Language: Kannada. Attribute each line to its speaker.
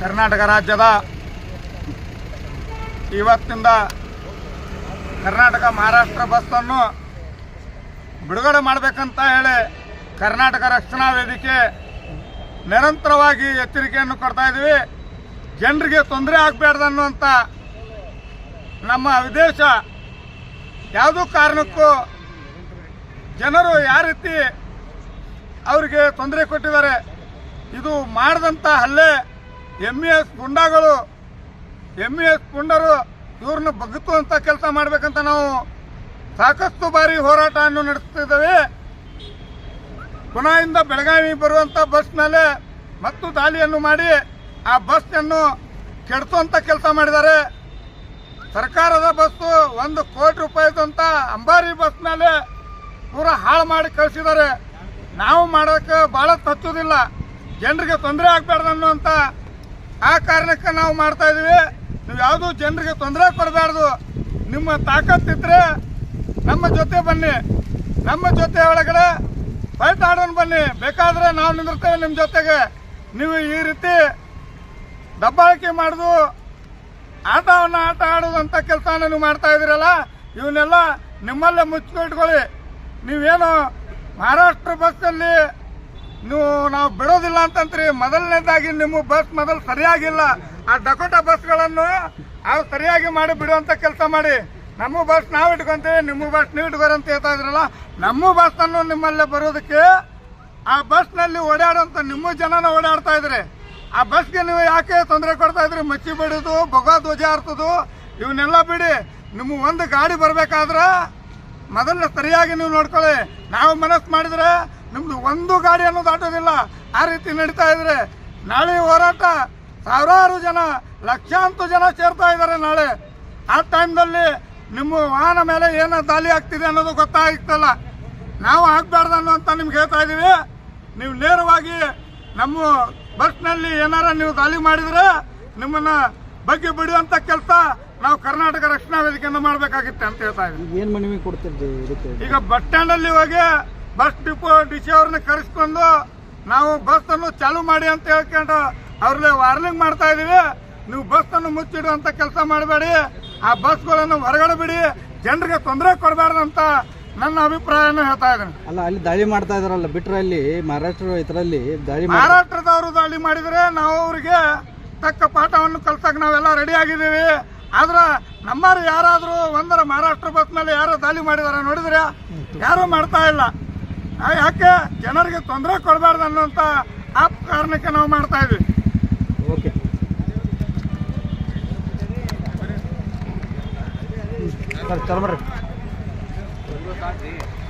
Speaker 1: ಕರ್ನಾಟಕ ರಾಜ್ಯದ ಇವತ್ತಿಂದ ಕರ್ನಾಟಕ ಮಹಾರಾಷ್ಟ್ರ ಬಸ್ಸನ್ನು ಬಿಡುಗಡೆ ಮಾಡಬೇಕಂತ ಹೇಳಿ ಕರ್ನಾಟಕ ರಕ್ಷಣಾ ವೇದಿಕೆ ನಿರಂತರವಾಗಿ ಎಚ್ಚರಿಕೆಯನ್ನು ಕೊಡ್ತಾ ಇದ್ದೀವಿ ಜನರಿಗೆ ತೊಂದರೆ ಆಗಬಾರ್ದು ಅನ್ನುವಂಥ ನಮ್ಮ ಉದ್ದೇಶ ಯಾವುದೋ ಕಾರಣಕ್ಕೂ ಜನರು ಯಾವ ರೀತಿ ಅವರಿಗೆ ತೊಂದರೆ ಕೊಟ್ಟಿದ್ದಾರೆ, ಇದು ಮಾಡಿದಂಥ ಹಲ್ಲೆ ಎಂ ಇ ಎಸ್ ಗುಂಡಾಗಳು ಎಂ ಇ ಎಸ್ ಗುಂಡರು ಇವ್ರನ್ನ ಅಂತ ಕೆಲಸ ಮಾಡಬೇಕಂತ ನಾವು ಸಾಕಷ್ಟು ಬಾರಿ ಹೋರಾಟವನ್ನು ನಡೆಸ್ತಿದ್ದೇವೆ. ಪುನಾಯಿಂದ ಬೆಳಗಾವಿ ಬರುವಂಥ ಬಸ್ ಮೇಲೆ ಮತ್ತು ದಾಳಿಯನ್ನು ಮಾಡಿ ಆ ಬಸ್ಸನ್ನು ಕೆಡಿಸುವಂಥ ಕೆಲಸ ಮಾಡಿದ್ದಾರೆ. ಸರ್ಕಾರದ ಬಸ್ಸು ಒಂದು ಕೋಟಿ ರೂಪಾಯಿದಂತ ಅಂಬಾರಿ ಬಸ್ ಮೇಲೆ ಪೂರ ಹಾಳು ಮಾಡಿ ಕಳಿಸಿದ್ದಾರೆ. ನಾವು ಮಾಡೋಕ್ಕೆ ಭಾಳ ತಚ್ಚೋದಿಲ್ಲ ಜನರಿಗೆ ತೊಂದರೆ ಆಗ್ಬಾರ್ದು ಅನ್ನುವಂಥ ಆ ಕಾರಣಕ್ಕೆ ನಾವು ಮಾಡ್ತಾ ಇದೀವಿ. ನೀವು ಯಾವುದೂ ಜನರಿಗೆ ತೊಂದರೆ ಕೊಡಬಾರ್ದು ನಿಮ್ಮ ತಾಕತ್ತಿದ್ರೆ ನಮ್ಮ ಜೊತೆ ಬನ್ನಿ. ನಮ್ಮ ಜೊತೆ ಒಳಗಡೆ ಫೈಟ್ ಆಡೋಣ ಬನ್ನಿ. ಬೇಕಾದ್ರೆ ನಾವು ನಿಂದಿರ್ತೇವೆ ನಿಮ್ಮ ಜೊತೆಗೆ. ನೀವು ಈ ರೀತಿ ದಬ್ಬಾಳಿಕೆ ಮಾಡುದು ಆಟವನ್ನು ಆಟ ಆಡೋದಂತ ಕೆಲಸನ ನೀವು ಮಾಡ್ತಾ ಇದ್ದೀರಲ್ಲ ಇವನ್ನೆಲ್ಲ ನಿಮ್ಮಲ್ಲೇ ಮುಚ್ಚಿಟ್ಕೊಳ್ಳಿ ನೀವೇನು ಮಹಾರಾಷ್ಟ್ರ ಬಸ್ಸಲ್ಲಿ ನೀವು ನಾವು ಬಿಡೋದಿಲ್ಲ ಅಂತಂತ್ರಿ. ಮೊದಲನೇದಾಗಿ ನಿಮ್ಮ ಬಸ್ ಮೊದಲು ಸರಿಯಾಗಿಲ್ಲ. ಆ ಡಕೋಟ ಬಸ್ಗಳನ್ನು ಅವು ಸರಿಯಾಗಿ ಮಾಡಿ ಬಿಡುವಂತ ಕೆಲಸ ಮಾಡಿ. ನಮ್ಮ ಬಸ್ ನಾವು ಇಟ್ಕೊಂತೀವಿ, ನಿಮ್ಮ ಬಸ್ ನೀವು ಇಟ್ಕೋರಿ ಅಂತ ಹೇಳ್ತಾ ಇದ್ರಲ್ಲ, ನಮ್ಮ ಬಸ್ ಅನ್ನು ನಿಮ್ಮಲ್ಲೇ ಬರೋದಕ್ಕೆ ಆ ಬಸ್ನಲ್ಲಿ ಓಡಾಡುವಂತ ನಿಮ್ಮ ಜನನ ಓಡಾಡ್ತಾ ಇದ್ರಿ. ಆ ಬಸ್ಗೆ ನೀವು ಯಾಕೆ ತೊಂದರೆ ಕೊಡ್ತಾ ಇದ್ರಿ? ಮಚ್ಚಿ ಬಿಡೋದು, ಬೊಗ ಧ್ವಜ ಹಾರ್ತದು, ಇವನ್ನೆಲ್ಲ ಬಿಡಿ. ನಿಮ್ಗೆ ಒಂದು ಗಾಡಿ ಬರಬೇಕಾದ್ರೆ ಮೊದಲ ಸರಿಯಾಗಿ ನೀವು ನೋಡ್ಕೊಳ್ಳಿ. ನಾವು ಮನಸ್ಸು ಮಾಡಿದ್ರೆ ನಿಮ್ದು ಒಂದು ಗಾಡಿ ಅನ್ನೋದು ದಾಟೋದಿಲ್ಲ ಆ ರೀತಿ ನಡೀತಾ ಇದ್ರೆ ನಾಳೆ ಹೋರಾಟ. ಸಾವಿರಾರು ಜನ, ಲಕ್ಷಾಂತರ ಜನ ಸೇರ್ತಾ ಇದ್ದಾರೆ ನಾಳೆ. ಆ ಟೈಮ್ದಲ್ಲಿ ನಿಮ್ಮ ವಾಹನ ಮೇಲೆ ಏನೋ ದಾಳಿ ಆಗ್ತಿದೆ ಅನ್ನೋದು ಗೊತ್ತಾಗ್ತಲ್ಲ. ನಾವು ಆಗ್ಬಾರ್ದು ಅನ್ನುವಂತ ನಿಮ್ಗೆ ಹೇಳ್ತಾ ಇದೀವಿ ನೀವು ನೇರವಾಗಿ ನಮ್ಮ ಬಸ್ನಲ್ಲಿ ಏನಾರ ನೀವು ದಾಳಿ ಮಾಡಿದ್ರೆ ನಿಮ್ಮನ್ನ ಬಗ್ಗೆ ಬಿಡುವಂತ ಕೆಲಸ ನಾವು ಕರ್ನಾಟಕ ರಕ್ಷಣಾ ವೇದಿಕೆಯಿಂದ ಮಾಡಬೇಕಾಗಿತ್ತೆ ಅಂತ ಹೇಳ್ತಾ ಇದ್ದೀವಿ
Speaker 2: ಏನು ಮನವಿ ಕೊಡ್ತೀರಿ
Speaker 1: ಈಗ ಬಸ್ ಸ್ಟ್ಯಾಂಡ್ ಅಲ್ಲಿ ಹೋಗಿ ಬಸ್ ಡಿಪೋ ಡಿ ಸಿ ಅವ್ರನ್ನ ಕರೆಸ್ಕೊಂಡು ನಾವು ಬಸ್ ಅನ್ನು ಚಾಲು ಮಾಡಿ ಅಂತ ಹೇಳ್ಕೊಂಡು ಅವ್ರಲ್ಲಿ ವಾರ್ನಿಂಗ್ ಮಾಡ್ತಾ ಇದೀವಿ ನೀವು ಬಸ್ ಅನ್ನು ಮುಚ್ಚಿಡುವಂತ ಕೆಲಸ ಮಾಡಬೇಡಿ. ಆ ಬಸ್ಗಳನ್ನು ಹೊರಗಡೆ ಬಿಡಿ. ಜನರಿಗೆ ತೊಂದರೆ ಕೊಡಬಾರ್ದಂತ ಅಂತ ನನ್ನ ಅಭಿಪ್ರಾಯನ ಹೇಳ್ತಾ ಇದ್ದೀನಿ.
Speaker 2: ಅಲ್ಲ ಅಲ್ಲಿ ದಾಳಿ ಮಾಡ್ತಾ ಇದಾರಲ್ಲ ಬಿಟ್ರೆ ಅಲ್ಲಿ ಮಹಾರಾಷ್ಟ್ರ ಇದರಲ್ಲಿ ದಾಳಿ ಮಾಡಿ
Speaker 1: ಮಹಾರಾಷ್ಟ್ರದವರು ದಾಳಿ ಮಾಡಿದ್ರೆ ನಾವು ಅವರಿಗೆ ತಕ್ಕ ಪಾಠವನ್ನು ಕಲ್ಸಕ್ ನಾವೆಲ್ಲ ರೆಡಿ ಆಗಿದ್ದೀವಿ. ಆದ್ರೆ ನಮ್ಮರು ಯಾರಾದರೂ ಒಂದರ ಮಹಾರಾಷ್ಟ್ರ ಬಸ್ ಮೇಲೆ ಯಾರು ದಾಳಿ ಮಾಡಿದಾರೆ ನೋಡಿದ್ರೆ ಯಾರು ಮಾಡ್ತಾ ಇಲ್ಲ. ಆ ಯಾಕೆ? ಜನರಿಗೆ ತೊಂದರೆ ಕೊಡಬಾರ್ದು ಅನ್ನೋಂಥ ಆ ಕಾರಣಕ್ಕೆ ನಾವು ಮಾಡ್ತಾ ಇದ್ವಿ
Speaker 2: ಓಕೆ ಸರ್ ಚಲೋ ಬರ್ರಿ. Tá verde.